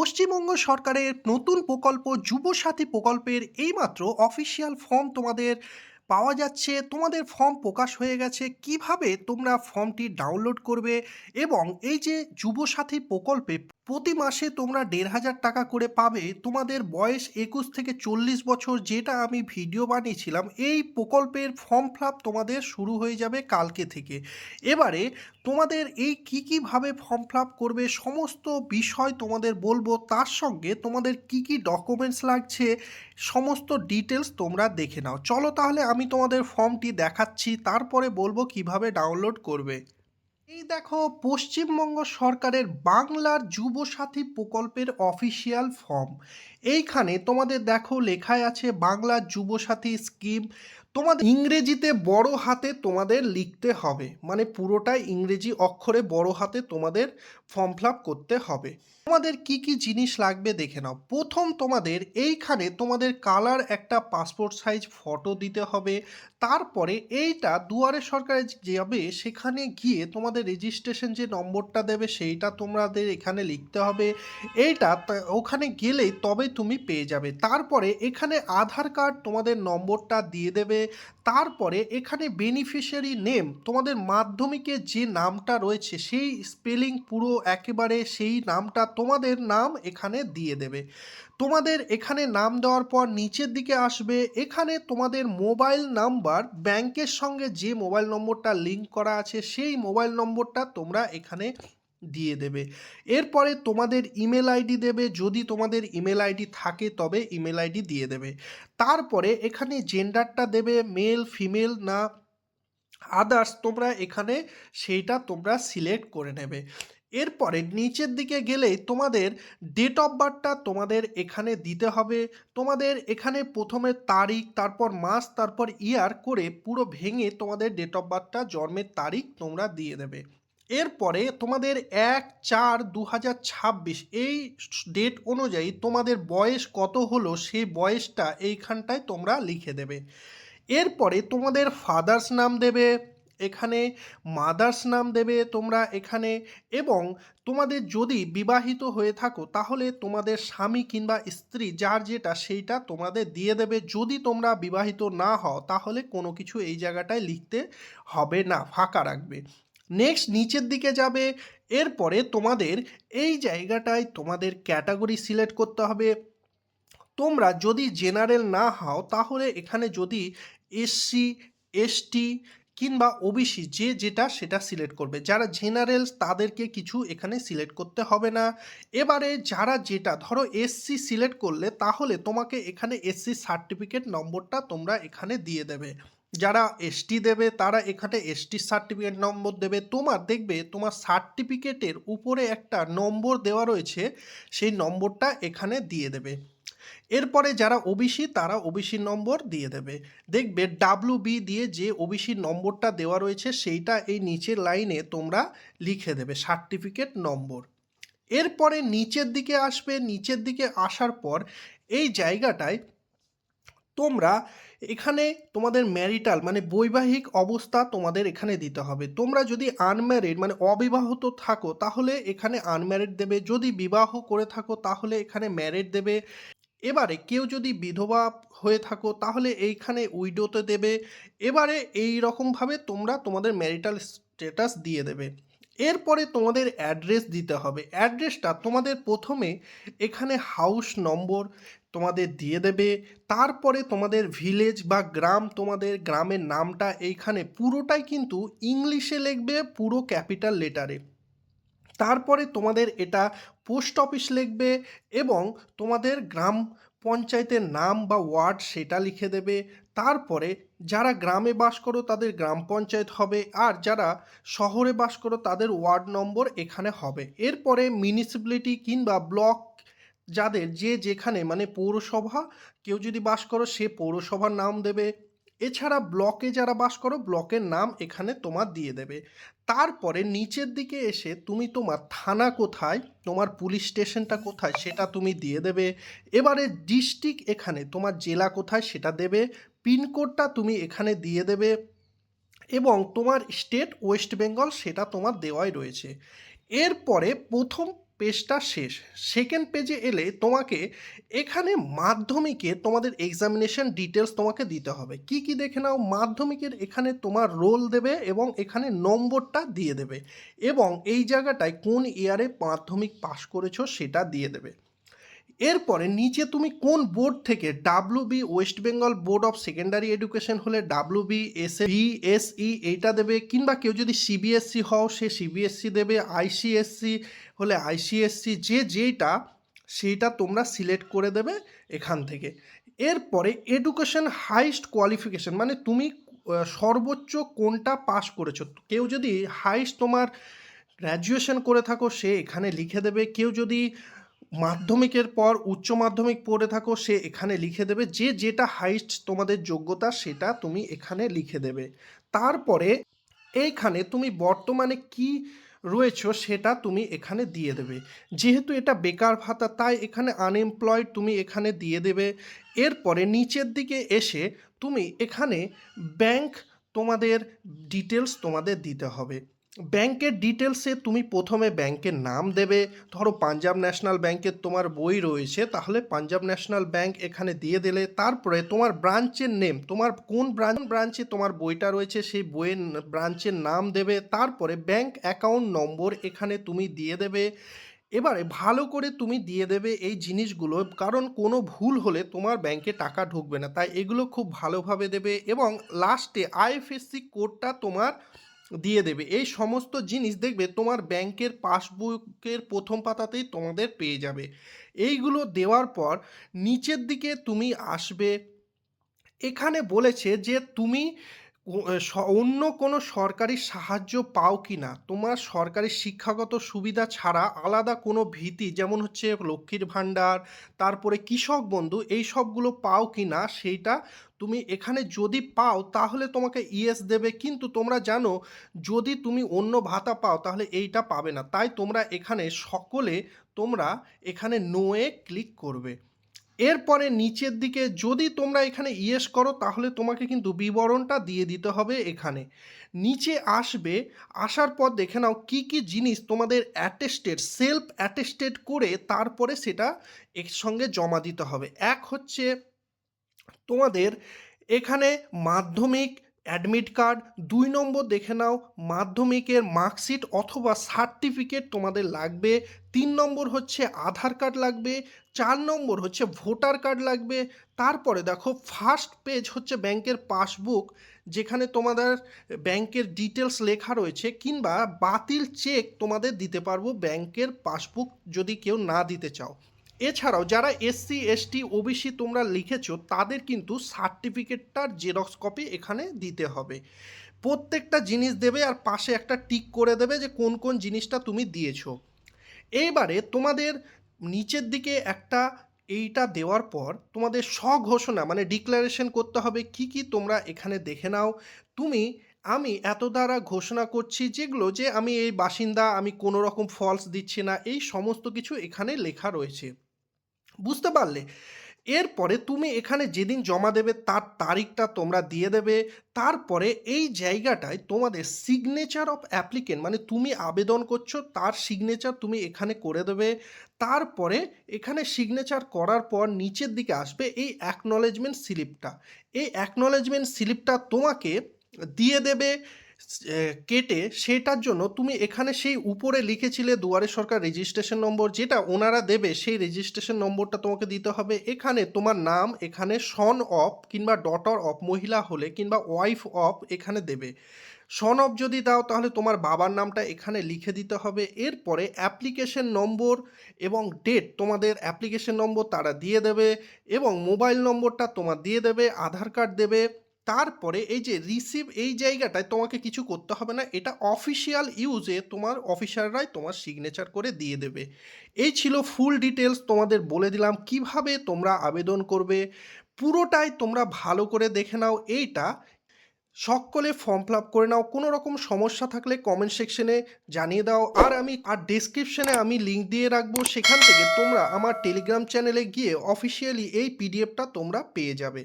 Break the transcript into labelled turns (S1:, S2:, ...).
S1: পশ্চিমবঙ্গ সরকারের নতুন প্রকল্প, যুবসাথী প্রকল্পের এইমাত্র অফিসিয়াল ফর্ম তোমাদের পাওয়া যাচ্ছে। তোমাদের ফর্ম প্রকাশ হয়ে গেছে। কীভাবে তোমরা ফর্মটি ডাউনলোড করবে এবং এই যে যুবসাথী প্রকল্পে প্রতি মাসে তোমরা দেড় হাজার টাকা করে পাবে তোমাদের বয়স একুশ থেকে চল্লিশ বছর যেটা আমি ভিডিও বানিয়েছিলাম, এই প্রকল্পের ফর্ম ফিল তোমাদের শুরু হয়ে যাবে কালকে থেকে। এবারে তোমাদের এই কী কীভাবে ফর্ম ফিল করবে, সমস্ত বিষয় তোমাদের বলব, তার সঙ্গে তোমাদের কি কি ডকুমেন্টস লাগছে, সমস্ত ডিটেলস তোমরা দেখে নাও। চলো তাহলে আমি তোমাদের ফর্মটি দেখাচ্ছি, তারপরে বলব কীভাবে ডাউনলোড করবে। এই দেখো, পশ্চিমবঙ্গ সরকারের বাংলার যুব সাথী প্রকল্পের অফিসিয়াল ফর্ম। এইখানে তোমাদের দেখো লেখায় আছে বাংলার যুব সাথী স্কিম তোমাদের ইংরেজিতে বড় হাতে তোমাদের লিখতে হবে। মানে পুরোটাই ইংরেজি অক্ষরে বড় হাতে তোমাদের ফর্ম ফিল করতে হবে। তোমাদের কি কি জিনিস লাগবে দেখে নাও। প্রথম তোমাদের এইখানে তোমাদের কালার একটা পাসপোর্ট সাইজ ফটো দিতে হবে। তারপরে এইটা দুয়ারে সরকারে যাবে, সেখানে গিয়ে তোমাদের রেজিস্ট্রেশন যে নম্বরটা দেবে, সেইটা তোমাদের এখানে লিখতে হবে। এইটা ওখানে গেলেই তবে তুমি পেয়ে যাবে। তারপরে এখানে আধার কার্ড তোমাদের নম্বরটা দিয়ে দেবে। তারপরে এখানে বেনিফিশিয়ারি নেম তোমাদের মাধ্যমিকে যে নামটা রয়েছে, সেই স্পেলিং পুরো একেবারে সেই নামটা তোমাদের নাম এখানে দিয়ে দেবে। তোমাদের এখানে নাম দেওয়ার পর নিচের দিকে আসবে, এখানে তোমাদের মোবাইল নাম্বার ব্যাংকের সঙ্গে যে মোবাইল নম্বরটা লিঙ্ক করা আছে, সেই মোবাইল নম্বরটা তোমরা এখানে দিয়ে দেবে। এরপরে তোমাদের ইমেল আইডি দেবে। যদি তোমাদের ইমেল আইডি থাকে, তবে ইমেল আইডি দিয়ে দেবে। তারপরে এখানে জেন্ডারটা দেবে মেল ফিমেল না আদার্স তোমরা এখানে সেইটা তোমরা সিলেক্ট করে নেবে। এরপরে নিচের দিকে গেলেই তোমাদের ডেট অফ বার্থটা তোমাদের এখানে দিতে হবে। তোমাদের এখানে প্রথমে তারিখ, তারপর মাস, তারপর ইয়ার করে পুরো ভেঙে তোমাদের ডেট অফ বার্থটা জন্মের তারিখ তোমরা দিয়ে দেবে। এরপরে তোমাদের এক চার দু হাজার ছাব্বিশ, এই ডেট অনুযায়ী তোমাদের বয়স কত হলো সেই বয়সটা এইখানটায় তোমরা লিখে দেবে। এরপরে তোমাদের ফাদার্স নাম দেবে, এখানে মাদার্স নাম দেবে তোমরা এখানে এবং তোমাদের যদি বিবাহিত হয়ে থাকো তাহলে তোমাদের স্বামী কিংবা স্ত্রী যার যেটা সেইটা তোমাদের দিয়ে দেবে। যদি তোমরা বিবাহিত না হও তাহলে কোনো কিছু এই জায়গাটায় লিখতে হবে না, ফাঁকা রাখবে। নেক্সট নিচের দিকে যাবে। এরপরে তোমাদের এই জায়গাটায় তোমাদের ক্যাটাগরি সিলেক্ট করতে হবে। তোমরা যদি জেনারেল না হও, তাহলে এখানে যদি এসসি এসটি কিংবা ওবিসি যে যেটা সেটা সিলেক্ট করবে। যারা জেনারেল তাদেরকে কিছু এখানে সিলেক্ট করতে হবে না। এবারে যারা যেটা, ধরো এসসি সিলেক্ট করলে, তাহলে তোমাকে এখানে এসসি সার্টিফিকেট নম্বরটা তোমরা এখানে দিয়ে দেবে। যারা এসটি দেবে, তারা এখানে এসটি সার্টিফিকেট নম্বর দেবে। তোমার দেখবে, তোমার সার্টিফিকেটের উপরে একটা নম্বর দেওয়া রয়েছে, সেই নম্বরটা এখানে দিয়ে দেবে। এরপরে যারা ওবিসি তারা ওবিসি নম্বর দিয়ে দেবে। দেখবে ডাব্লু বি দিয়ে যে ওবিসি নম্বরটা দেওয়া রয়েছে, সেইটা এই নিচের লাইনে তোমরা লিখে দেবে সার্টিফিকেট নম্বর। এরপরে নিচের দিকে আসবে, নিচের দিকে আসার পর এই জায়গাটায় তোমরা এখানে তোমাদের ম্যারিটাল মানে বৈবাহিক অবস্থা তোমাদের এখানে দিতে হবে। তোমরা যদি আনম্যারিড মানে অবিবাহত থাকো, তাহলে এখানে আনম্যারিড দেবে। যদি বিবাহ করে থাকো, তাহলে এখানে ম্যারিড দেবে। এবারে কেউ যদি বিধবা হয়ে থাকো, তাহলে এইখানে উইডোতে দেবে। এবারে এই রকমভাবে তোমরা তোমাদের ম্যারিটাল স্ট্যাটাস দিয়ে দেবে। এরপরে তোমাদের অ্যাড্রেস দিতে হবে। অ্যাড্রেসটা তোমাদের প্রথমে এখানে হাউস নম্বর তোমাদের দিয়ে দেবে। তারপরে তোমাদের ভিলেজ বা গ্রাম তোমাদের গ্রামের নামটা এইখানে পুরোটাই কিন্তু ইংলিশে লিখবে, পুরো ক্যাপিটাল লেটারে তারপরে তোমাদের এটা পোস্ট অফিস লিখবে এবং তোমাদের গ্রাম পঞ্চায়েতের নাম বা ওয়ার্ড সেটা লিখে দেবে। তারপরে যারা গ্রামে বাস করো তাদের গ্রাম পঞ্চায়েত হবে আর যারা শহরে বাস করো তাদের ওয়ার্ড নম্বর এখানে হবে। এরপরে মিউনিসিপ্যালিটি কিংবা ব্লক যাদের যে যেখানে মানে পৌরসভা, কেউ যদি বাস করো সে পৌরসভার নাম দেবে। এছাড়া ব্লকে যারা বাস করো ব্লকের নাম এখানে তোমার দিয়ে দেবে। তারপরে নিচের দিকে এসে তুমি তোমার থানা কোথায়, তোমার পুলিশ স্টেশনটা কোথায় সেটা তুমি দিয়ে দেবে। এবারে ডিস্ট্রিক্ট এখানে তোমার জেলা কোথায় সেটা দেবে পিনকোডটা তুমি এখানে দিয়ে দেবে এবং তোমার স্টেট ওয়েস্ট বেঙ্গল সেটা তোমার দেওয়াই রয়েছে। এরপরে প্রথম পেজটা শেষ। সেকেন্ড পেজে এলে তোমাকে এখানে মাধ্যমিকে তোমাদের এক্সামিনেশন ডিটেলস তোমাকে দিতে হবে। কি কি দেখে নাও? মাধ্যমিকের এখানে তোমার রোল দেবে এবং এখানে নম্বরটা দিয়ে দেবে এবং এই জায়গাটায় কোন ইয়ারে মাধ্যমিক পাশ করেছ সেটা দিয়ে দেবে। এরপরে নিচে তুমি কোন বোর্ড থেকে W B West Bengal board of secondary education হলে ডাব্লিউ বি এস বিএসই এইটা দেবে কিংবা কেউ যদি সিবিএসসি হও সে সিবিএসসি দেবে আইসিএসসি হলে আইসিএসসি যে যেটা সেইটা তোমরা সিলেক্ট করে দেবে এখান থেকে। এরপরে এডুকেশন হাইস্ট কোয়ালিফিকেশন মানে তুমি সর্বোচ্চ কোনটা পাস করেছ। কেউ যদি হাইস্ট তোমার গ্র্যাজুয়েশন করে থাকো, সে এখানে লিখে দেবে। কেউ যদি মাধ্যমিকের পর উচ্চ মাধ্যমিক পড়ে থাকো, সে এখানে লিখে দেবে। যে যেটা হাইস্ট তোমাদের যোগ্যতা, সেটা তুমি এখানে লিখে দেবে। তারপরে এইখানে তুমি বর্তমানে কি রয়েছো, সেটা তুমি এখানে দিয়ে দেবে। যেহেতু এটা বেকার ভাতা, তাই এখানে আনএমপ্লয়েড তুমি এখানে দিয়ে দেবে। এরপরে নিচের দিকে এসে তুমি এখানে ব্যাংক তোমাদের ডিটেলস তোমাদের দিতে হবে। ব্যাংকের ডিটেলসে তুমি প্রথমে ব্যাংকের নাম দেবে। ধরো পাঞ্জাব ন্যাশনাল ব্যাংকের তোমার বই রয়েছে, তাহলে পাঞ্জাব ন্যাশনাল ব্যাংক এখানে দিয়ে দিলে, তারপরে তোমার ব্রাঞ্চের নেম তোমার কোন ব্রাঞ্চ ব্রাঞ্চে তোমার বইটা রয়েছে সেই বইয়ের ব্রাঞ্চের নাম দেবে, তারপরে ব্যাংক অ্যাকাউন্ট নম্বর এখানে তুমি দিয়ে দেবে। এবারে ভালো করে তুমি দিয়ে দেবে এই জিনিসগুলো, কারণ কোনো ভুল হলে তোমার ব্যাংকে টাকা ঢুকবে না, তাই এগুলো খুব ভালোভাবে দেবে এবং লাস্টে আইএফএসসি কোডটা তোমার দিয়ে দেবে। এই সমস্ত জিনিস দেখবে তোমার ব্যাংকের পাসবুকের প্রথম পাতাতেই তোমাদের পেয়ে যাবে। এইগুলো দেওয়ার পর নিচের দিকে তুমি আসবে। এখানে বলেছে যে তুমি অন্য কোনো সরকারি সাহায্য পাও কি না? তোমার সরকারি শিক্ষাগত সুবিধা ছাড়া আলাদা কোনো ভীতি, যেমন হচ্ছে লক্ষ্মীর ভাণ্ডার, তারপরে কৃষক বন্ধু, এই সবগুলো পাও কি না? সেইটা তুমি এখানে যদি পাও, তাহলে তোমাকে ইয়েস দেবে। কিন্তু তোমরা জানো, যদি তুমি অন্য ভাতা পাও, তাহলে এইটা পাবে না। তাই তোমরা এখানে সকলে তোমরা এখানে নোয়ে ক্লিক করবে। এরপরে নিচের দিকে যদি তোমরা এখানে ইয়েস করো, তাহলে তোমাকে কিন্তু বিবরণটা দিয়ে দিতে হবে এখানে। নিচে আসবে, আসার পর দেখে নাও কি কি জিনিস তোমাদের অ্যাটেস্টেড সেলফ অ্যাটেস্টেড করে তারপরে সেটা একসঙ্গে জমা দিতে হবে। এক হচ্ছে তোমাদের এখানে মাধ্যমিক অ্যাডমিট কার্ড, দুই নম্বর দেখে নাও, মাধ্যমিকের মার্কশিট অথবা সার্টিফিকেট তোমাদের লাগবে। তিন নম্বর হচ্ছে আধার কার্ড লাগবে, চার নম্বর হচ্ছে ভোটার কার্ড লাগবে। তারপরে দেখো ফার্স্ট পেজ হচ্ছে ব্যাংকের পাসবুক, যেখানে তোমাদের ব্যাংকের ডিটেলস লেখা রয়েছে, কিংবা বাতিল চেক তোমাদের দিতে পারব ব্যাংকের পাসবুক যদি কেউ না দিতে চাও। এছাড়াও যারা এসসি এসটি ওবিসি তোমরা লিখেছো, তাদের কিন্তু সার্টিফিকেটটার জেরক্স কপি এখানে দিতে হবে। প্রত্যেকটা জিনিস দেবে আর পাশে একটা টিক করে দেবে যে কোন কোন জিনিসটা তুমি দিয়েছ। এইবারে তোমাদের নিচের দিকে একটা এইটা দেওয়ার পর তোমাদের স্বঘোষণা মানে ডিক্লারেশন করতে হবে কি কি তোমরা এখানে দেখে নাও। তুমি, আমি এত দ্বারা ঘোষণা করছি যেগুলো যে আমি এই বাসিন্দা, আমি কোনো রকম ফলস দিচ্ছি না, এই সমস্ত কিছু এখানে লেখা রয়েছে। বুঝতে পারলে। এরপরে তুমি এখানে যেদিন জমা দেবে তার তারিখটা তোমরা দিয়ে দেবে। তারপরে এই জায়গাটায় তোমাদের সিগনেচার অফ অ্যাপ্লিকেন্ট মানে তুমি আবেদন করছ, তার সিগনেচার তুমি এখানে করে দেবে। তারপরে এখানে সিগনেচার করার পর নিচের দিকে আসবে এই অ্যাকনলেজমেন্ট স্লিপটা এই অ্যাকনলেজমেন্ট স্লিপটা তোমাকে দিয়ে দেবে। কেটে সেটার জন্য তুমি এখানে সেই উপরে লিখেছিলে দুয়ারে সরকার রেজিস্ট্রেশন নম্বর যেটা ওনারা দেবে সেই রেজিস্ট্রেশন নম্বরটা তোমাকে দিতে হবে। এখানে তোমার নাম, এখানে সন অফ কিংবা ডটার অফ মহিলা হলে কিংবা ওয়াইফ অফ এখানে দেবে। সন অফ যদি দাও তাহলে তোমার বাবার নামটা এখানে লিখে দিতে হবে। এরপরে অ্যাপ্লিকেশন নম্বর এবং ডেট তোমাদের অ্যাপ্লিকেশন নম্বর তারা দিয়ে দেবে এবং মোবাইল নম্বরটা তোমার দিয়ে দেবে, আধার কার্ড দেবে। তারপরে এই যে রিসিভ এই জায়গাটায় তোমাকে কিছু করতে হবে না, এটা অফিসিয়াল ইউজে তোমার অফিসাররাই তোমার সিগনেচার করে দিয়ে দেবে। এই ছিল ফুল ডিটেলস তোমাদের বলে দিলাম কীভাবে তোমরা আবেদন করবে, পুরোটাই তোমরা ভালো করে দেখে নাও, এইটা সকলে ফর্ম ফিল আপ করে নাও, কোনো রকম সমস্যা থাকলে কমেন্ট সেকশনে জানিয়ে দাও, আর আমি, আর ডেসক্রিপশনে আমি লিঙ্ক দিয়ে রাখব, সেখান থেকে তোমরা আমার টেলিগ্রাম চ্যানেলে গিয়ে অফিসিয়ালি এই পিডিএফটা তোমরা পেয়ে যাবে।